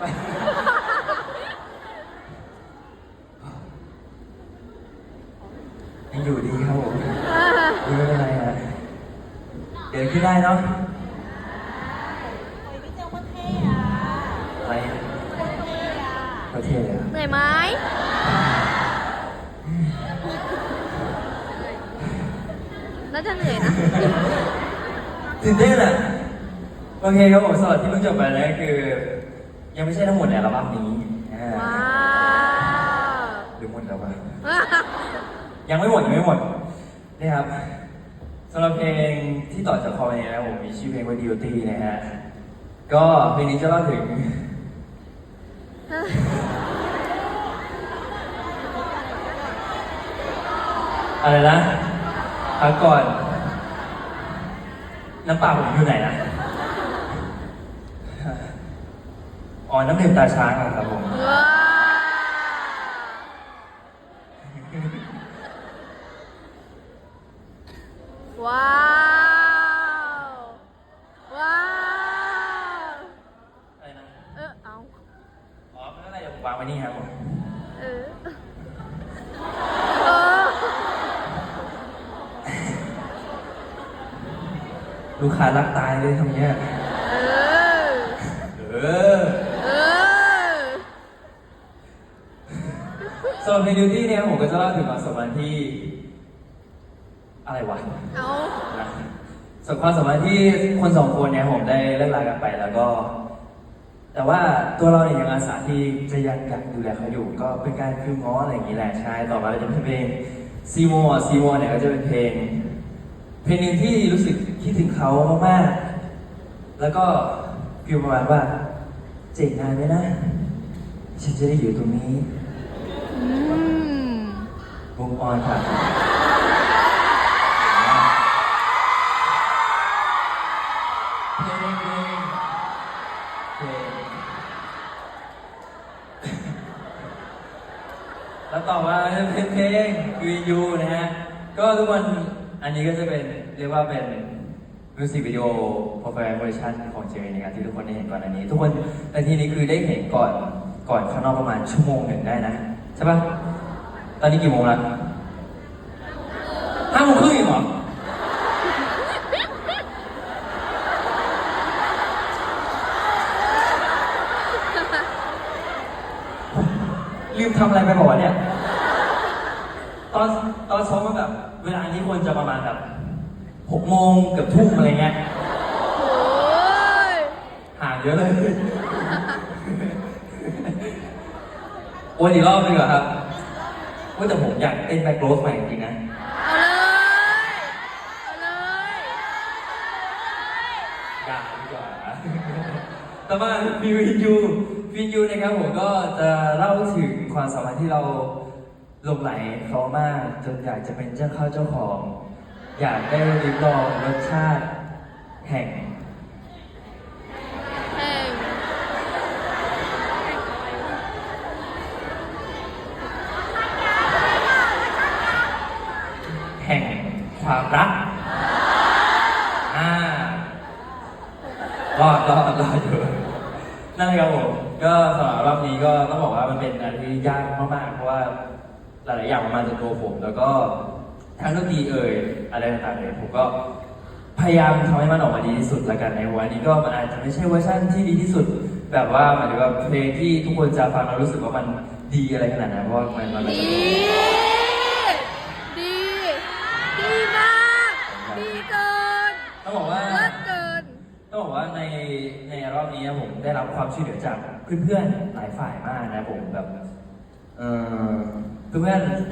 ยังอยู่ดีครับผมดีไม่เป็นไรฮะเดินขึ้นได้เนาะโอ้ยพี่เจ้าก็เท่อะอะไรโคตรเท่อะก็เท่เลยอะเหนื่อยไหมน่าจะเหนื่อยนะ ตื่นเต้นอะโอเคครับผมสำหรับที่เพิ่งจบไปนะคือ ยังไม่ใช่ทั้งหมดในอัลบั้มนี้อ่าว้าว หรือหมดแล้ววะ ยังไม่หมดยังไม่หมดนี่ครับสำหรับเพลงที่ต่อจากคอมเมดี้นะครับผมมีชื่อเพลงว่า Duty นะฮะ ก็เพลงนี้จะเล่าถึง อะไรนะพักก่อน น้ำเปล่าผมอยู่ไหนนะอ๋อ น้ำดื่มตาช้างอะครับผมว้าวว้าวว้าวอะไรนะเออเอาอ๋อไม่เป็นไรเดี๋ยวผมวางไว้นี่ครับผมเออเออลูกค้ารักตายเลยทำเนี้ย เออ เออ เออ สำหรับเพลงดิวตี้เนี่ยผมก็จะเล่าถึงความสัมพันธ์ที่ อะไรวะเอานะส่วนความสัมพันธ์ที่คนสองคนเนี่ยผมได้เลิกลากันไปแล้วก็ แต่ว่าตัวเราเนี่ยยังอาสาที่จะยังอยากดูแลเขาอยู่ ก็เป็นการคือง้ออะไรอย่างนี้แหละใช่ต่อมาก็จะเป็นเพลงซีโมซีโมเนี่ยก็จะเป็นเพลง เพลงหนึ่งที่รู้สึกคิดถึงเขามากๆแล้วก็ฟีลประมาณว่าเจ๋งงานไหมนะฉันจะได้อยู่ตรงนี้ อืมวงออนค่ะเพลงเพลงเพลงแล้วต่อมาจะเป็นเพลงวียูนะฮะ ก็ทุกคนอันนี้ก็จะเป็นเรียกว่าเป็นมิวสิกวิดีโอ p e r f o r m a n c e version ของเจมี่นะครับที่ทุกคนได้เห็นก่อนอันนี้ ทุกคนในที่นี้คือได้เห็นก่อนก่อนข้างนอกประมาณชั่วโมงหนึ่งได้นะ ช่ปะตอนนี้กี่โมงละห้าโมงครึ่งเองเหรอลืมทำอะไรไปบอกว่าวะเนี่ย ตอนตอนซ้อมมันแบบ เวลานี้ควรจะประมาณแบบหกโมงเกือบทุ่มอะไรเงี้ย โอ้ยห่างเยอะเลย โอ้ยอีกรอบหนึงเหรอครับว่าแต่ผมอยากเต้นแบ็คโรสใหม่จริงๆนะ เอาเลย เอาเลยอยากดีกว่า ต่อมาวินยูวินยูนะครับผมก็จะเล่าถึงความสัมพันธ์ที่เราหลงไหลเขามาก จนอยากจะเป็นเจ้าเข้าเจ้าของ อยากได้ริมลองรสชาติแห่ง รักอ่ารอดรอดรออยู่นั่นเลยครับผมก็สำหรับรอบนี้ก็ต้องบอกว่ามันเป็นอะไรที่ยากมากๆ เพราะว่าหลายๆอย่างมันมาจากตัวผม แล้วก็ทั้งดนตรีเอ่ยอะไรต่างๆเลยผมก็พยายามทำให้มันออกมาดีที่สุดละกันในวันนี้ก็มันอาจจะไม่ใช่เวอร์ชันที่ดีที่สุด แบบว่าหมายถึงว่าเพลงที่ทุกคนจะฟังแล้วรู้สึกว่ามันดีอะไรขนาดนั้นเพราะว่ามันมันมาดี ในในรอบนี้ผมได้รับความช่วยเหลือจากเพื่อนๆหลายฝ่ายมากนะผมแบบเออเพื่อน